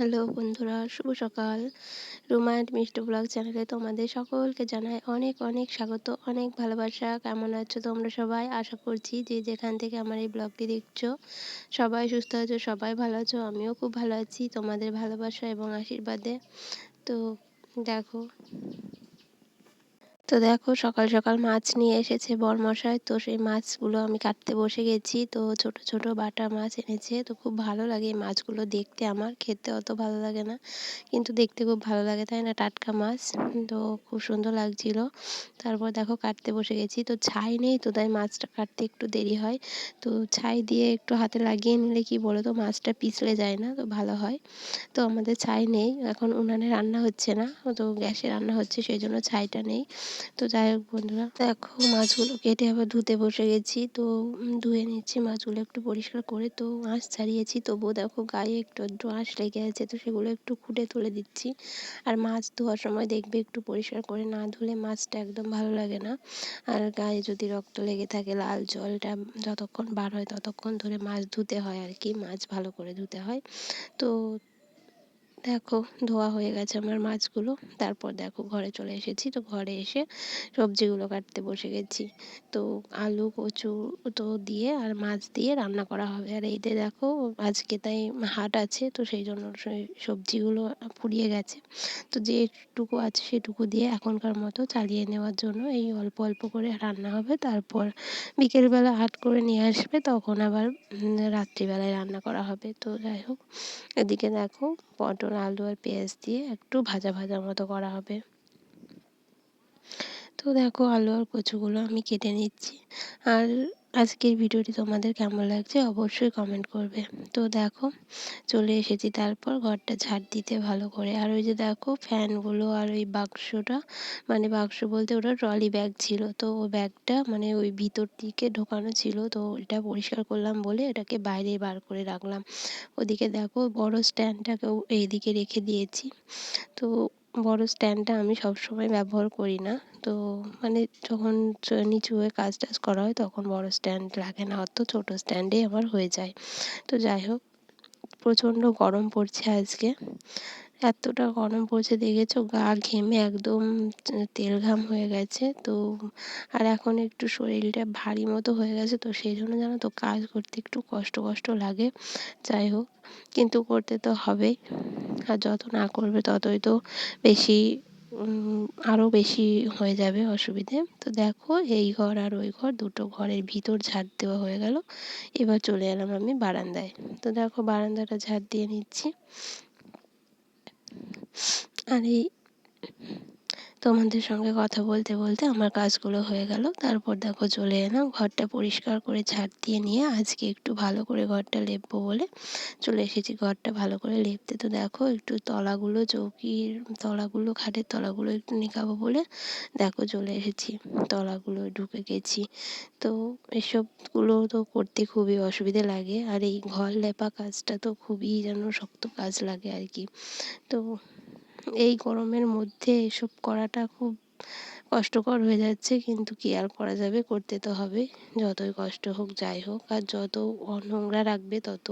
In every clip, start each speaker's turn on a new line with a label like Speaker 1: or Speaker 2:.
Speaker 1: Hello বন্ধুরা, শুভ সকাল। Ruma and মিষ্টি ব্লগ চ্যানেলে তোমাদের সকলকে জানাই অনেক অনেক স্বাগত, অনেক ভালোবাসা। কেমন আছো তোমরা সবাই? আশা করছি যে যেখান থেকে আমার এই ব্লগটি দেখছ, সবাই সুস্থ আছো, সবাই ভালো আছো, আমিও খুব ভালো আছি তোমাদের ভালোবাসা এবং আশীর্বাদে। তো দেখো তো দেখো সকাল সকাল মাছ নিয়ে এসেছে বরমশাই। তো সেই মাছগুলো আমি কাটতে বসে গেছি। তো ছোট ছোট বাটা মাছ এনেছে। তো খুব ভালো লাগে এই মাছগুলো দেখতে আমার। খেতে অত ভালো লাগে না। কিন্তু দেখতে খুব ভালো লাগে, তাই না? টাটকা মাছ। তো খুব সুন্দর লাগছিল। তারপর দেখো কাটতে বসে গেছি। তো ছাই নেই তো, তাই মাছটা কাটতে একটু দেরি হয়। তো ছাই দিয়ে একটু হাতে লাগিয়ে নিলে কি বলো তো, মাছটা পিছলে যায় না, তো ভালো হয়। তো আমাদের ছাই নেই। এখন উনানে রান্না হচ্ছে না। তো গ্যাসে রান্না হচ্ছে, সেই জন্য ছাইটা নেই। তো যাই হোক বন্ধুরা, দেখো মাছগুলো কেটে আবার ধুতে বসে গেছি। তো ধুয়ে নিচ্ছি, মাছগুলো একটু পরিষ্কার করে। তো আঁশ ছাড়িয়েছি, তবুও দেখো গায়ে একটু একটু আঁশ লেগে আছে, তো সেগুলো একটু খুঁটে তুলে দিচ্ছি। আর মাছ ধোয়ার সময় দেখবে একটু পরিষ্কার করে না ধুলে মাছটা একদম ভালো লাগে না। আর গায়ে যদি রক্ত লেগে থাকে, লাল জলটা যতক্ষণ বার হয় ততক্ষণ ধরে মাছ ধুতে হয় আর কি, মাছ ভালো করে ধুতে হয়। তো দেখো ধোয়া হয়ে গেছে আমার মাছগুলো। তারপর দেখো ঘরে চলে এসেছি। তো ঘরে এসে সবজিগুলো কাটতে বসে গেছি। তো আলু, কচু তো দিয়ে আর মাছ দিয়ে রান্না করা হবে। আর এইতে দেখো আজকে তাই হাট আছে, তো সেই জন্য সবজিগুলো পুড়িয়ে গেছে। তো যেটুকু আছে সেটুকু দিয়ে এখনকার মতো চালিয়ে নেওয়ার জন্য এই অল্প অল্প করে রান্না হবে। তারপর বিকেলবেলা হাট করে নিয়ে আসবে, তখন আবার রাত্রিবেলায় রান্না করা হবে। তো যাই হোক, এদিকে দেখো পটল আলু আর পেঁয়াজ দিয়ে একটু ভাজা ভাজার মতো করা হবে। তো দেখো আলু আর কচুগুলো আমি কেটে নিচ্ছি। আর আজকের ভিডিওটি তোমাদের কেমন লাগছে অবশ্যই কমেন্ট করবে। তো দেখো, চলে এসেছি। তারপর ঘরটা ঝাড় দিতে ভালো করে। আর ওই যে দেখো, ফ্যানগুলো আর ওই বাক্সটা মানে বাক্স বলতে ওটা ট্রলি ব্যাগ ছিল। তো ও ব্যাগটা মানে ওই ভিতর দিকে ঢোকানো ছিল। তো এটা পরিষ্কার করলাম বলে এটাকে বাইরে বার করে রাখলাম। ওদিকে দেখো বড় স্ট্যান্ডটাকেও এইদিকে রেখে দিয়েছি। তো বড় স্ট্যান্ডটা আমি সব সময় ব্যবহার করি না। তো মানে যখন নিচু হয়ে কাজ টাজ করা হয় তখন বড় স্ট্যান্ড লাগে না। অত ছোটো স্ট্যান্ডেই আমার হয়ে যায়। তো যাই হোক, প্রচণ্ড গরম পড়ছে আজকে। এতটা গরম পড়ছে, দেখেছ? গা ঘেমে একদম তেল ঘাম হয়ে গেছে। তো আর এখন একটু শরীরটা ভারী মতো হয়ে গেছে, তো সেই জন্য জানো তো কাজ করতে একটু কষ্ট কষ্ট লাগে। যাই হোক, কিন্তু করতে তো হবেই। আর যত না করবে ততই তো বেশি আরও বেশি হয়ে যাবে অসুবিধে। তো দেখো, এই ঘর আর ওই ঘর দুটো ঘরের ভিতর ঝাড় দেওয়া হয়ে গেল। এবার চলে এলাম আমি বারান্দায়। তো দেখো, বারান্দাটা ঝাড় দিয়ে নিচ্ছি। আর এই তোমাদের সঙ্গে কথা বলতে বলতে আমার কাজগুলো হয়ে গেল। তারপর দেখো চলে এলাম, ঘরটা পরিষ্কার করে ঝাড় দিয়ে নিয়ে আজকে একটু ভালো করে ঘরটা লেপবো বলে চলে এসেছি। ঘরটা ভালো করে লেপতে তো দেখো একটু তলাগুলো, চৌকির তলাগুলো, খাটের তলাগুলো একটু নিকাবো বলে দেখো চলে এসেছি, তলাগুলো ঢুকে গেছি। তো এসবগুলো তো করতে খুবই অসুবিধে লাগে আর এই ঘর লেপা কাজটা তো খুবই যেন শক্ত কাজ লাগে আর কি। তো এই গরমের মধ্যে এসব করাটা খুব কষ্টকর হয়ে যাচ্ছে, কিন্তু কি আর করা যাবে? করতে তো হবে। যতই কষ্ট হোক, যাই হোক। আর যত নোংরা রাখবে, তত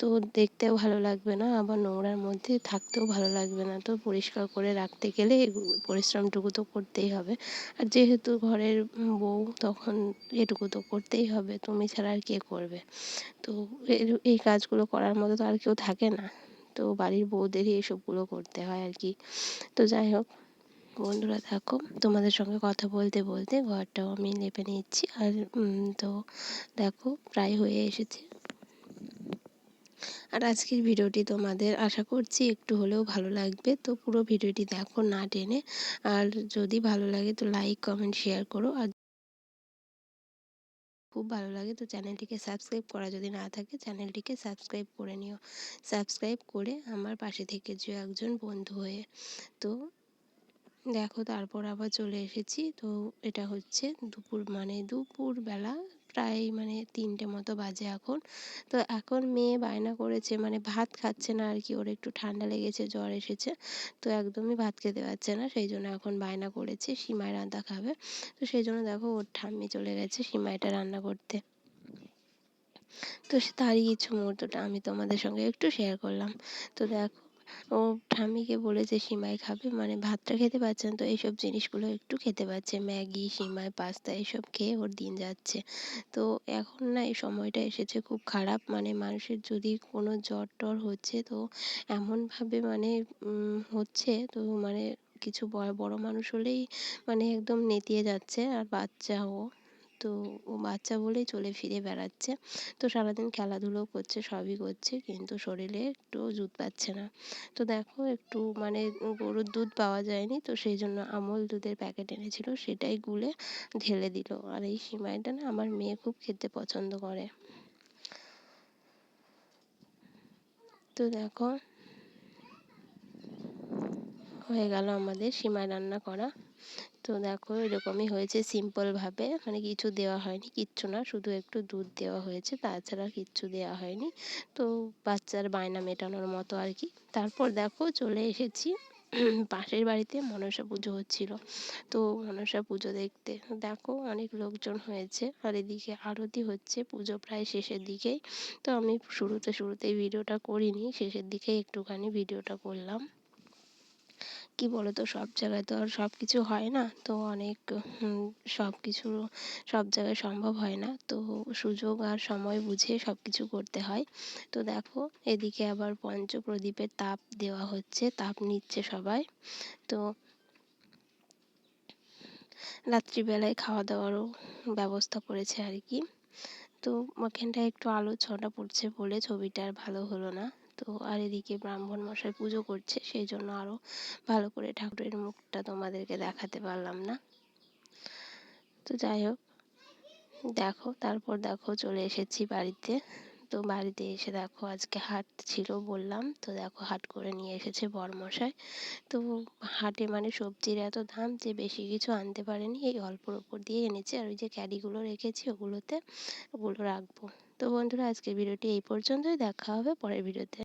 Speaker 1: তো দেখতেও ভালো লাগবে না। আবার নোংরার মধ্যে থাকতেও ভালো লাগবে না। তো পরিষ্কার করে রাখতে গেলে পরিশ্রমটুকু তো করতেই হবে। আর যেহেতু ঘরের বউ, তখন এটুকু তো করতেই হবে। তুমি ছাড়া আর কে করবে? তো এই কাজগুলো করার মতো তো আর কেউ থাকে না। তো বাড়ির বউদেরই এসবগুলো করতে হয় আর কি তো যাই হোক, বন্ধুরা থাকো তোমাদের সঙ্গে কথা বলতে বলতে ঘরটাও আমি লেপে নিচ্ছি। আর তো দেখো, প্রায় হয়ে এসেছে। আর আজকের ভিডিওটি তোমাদের আশা করছি একটু হলেও ভালো লাগবে। তো পুরো ভিডিওটি দেখো না টেনে। আর যদি ভালো লাগে তো লাইক কমেন্ট শেয়ার করো। আর খুব ভালো লাগে। তো চ্যানেলটিকে সাবস্ক্রাইব করা যদি না থাকে, চ্যানেলটিকে সাবস্ক্রাইব করে নিও। সাবস্ক্রাইব করে আমার পাশে থেকে যে একজন বন্ধু হয়ে। তো দেখো, তারপর আবার চলে এসেছি। তো এটা হচ্ছে দুপুর মানে দুপুরবেলা প্রায় মানে তিনটে মতো বাজে এখন। তো এখন মেয়ে বায়না করেছে মানে ভাত খাচ্ছে না আর কি ওর একটু ঠান্ডা লেগেছে, জ্বর এসেছে। তো একদমই ভাত খেতে পারছে না, সেই জন্য এখন বায়না করেছে, সিমাই রান্না খাবে। তো সেই জন্য দেখো ওর ঠাম্মি চলে গেছে সিমাইটা রান্না করতে। তো তারই কিছু মুহূর্তটা আমি তোমাদের সঙ্গে একটু শেয়ার করলাম। তো দেখো ও ঠাম্মিকে বলেছে সিমাই খাবে? মানে ভাতটা খেতে পারছে না তো? এইসব জিনিসগুলো একটু খেতে পারছে। ম্যাগি, সিমাই, পাস্তা এসব খেয়ে ওর দিন যাচ্ছে। তো এখন না এই সময়টা এসেছে খুব খারাপ। মানে মানুষের যদি কোনো জ্বর টর হচ্ছে তো এমনভাবে মানে হচ্ছে তো মানে কিছু বড় মানুষ হলেই মানে একদম নেতিয়ে যাচ্ছে। আর বাচ্চাও তো ও বাচ্চা বলেই চলে ফিরে বেড়াচ্ছে। তো সারাদিন খেলাধুলো করছে, সবই করছে, কিন্তু শরীরে একটুও জুত পাচ্ছে না। তো দেখো একটু মানে গরুর দুধ পাওয়া যায়নি, তো সেই জন্য আমল দুধের প্যাকেট এনেছিল, সেটাই গুলে ঢেলে দিল। আর এই সিমাইটা না আমার মেয়ে খুব খেতে পছন্দ করে। তো দেখো, হয়ে গেল আমাদের সিমাই রান্না করা। তো দেখো এরকমই হয়েছে সিম্পলভাবে মানে কিছু দেওয়া হয়নি, কিচ্ছু না, শুধু একটু দুধ দেওয়া হয়েছে, তাছাড়া কিচ্ছু দেওয়া হয়নি। তো বাচ্চার বায়না মেটানোর মতো আর কি। তারপর দেখো চলে এসেছি পাশের বাড়িতে মনসা পুজো হচ্ছিল। তো মনসা পুজো দেখতে দেখো অনেক লোকজন হয়েছে, আর এদিকে আরতি হচ্ছে পুজো প্রায় শেষের দিকেই। তো আমি শুরুতে শুরুতেই ভিডিওটা করিনি, শেষের দিকে একটুখানি ভিডিওটা করলাম। কি বলতো, সব জায়গায় তো আর সব কিছু হয় না। তো অনেক সব কিছু সব জায়গায় সম্ভব হয় না। তো সুযোগ আর সময় বুঝে সব কিছু করতে হয়। তো দেখো, এদিকে আবার পঞ্চপ্রদীপের তাপ দেওয়া হচ্ছে, তাপ নিচ্ছে সবাই। তো রাত্রিবেলায় খাওয়া দাওয়ারও ব্যবস্থা করেছে আর কি। তো ওখানটায় একটু আলো ছটা পড়ছে বলে ছবিটা আর ভালো হলো না। তো আর এদিকে ব্রাহ্মণ মশাই পুজো করছে সেই জন্য আরও ভালো করে ঠাকুরের মুখটা তোমাদেরকে দেখাতে পারলাম না। তো যাই হোক, দেখো, তারপর দেখো চলে এসেছি বাড়িতে। তো বাড়িতে এসে দেখো আজকে হাট ছিল বললাম, তো দেখো হাট করে নিয়ে এসেছে বরমশাই তো হাটে মানে সবজির এত দাম যে বেশি কিছু আনতে পারেনি, এই অল্পর ওপর দিয়ে এনেছে। আর ওই যে ক্যারিগুলো রেখেছি ওগুলোতে, ওগুলো রাখব। তো বন্ধুরা, আজকের ভিডিওটি এই পর্যন্তই, দেখা হবে পরের ভিডিওতে।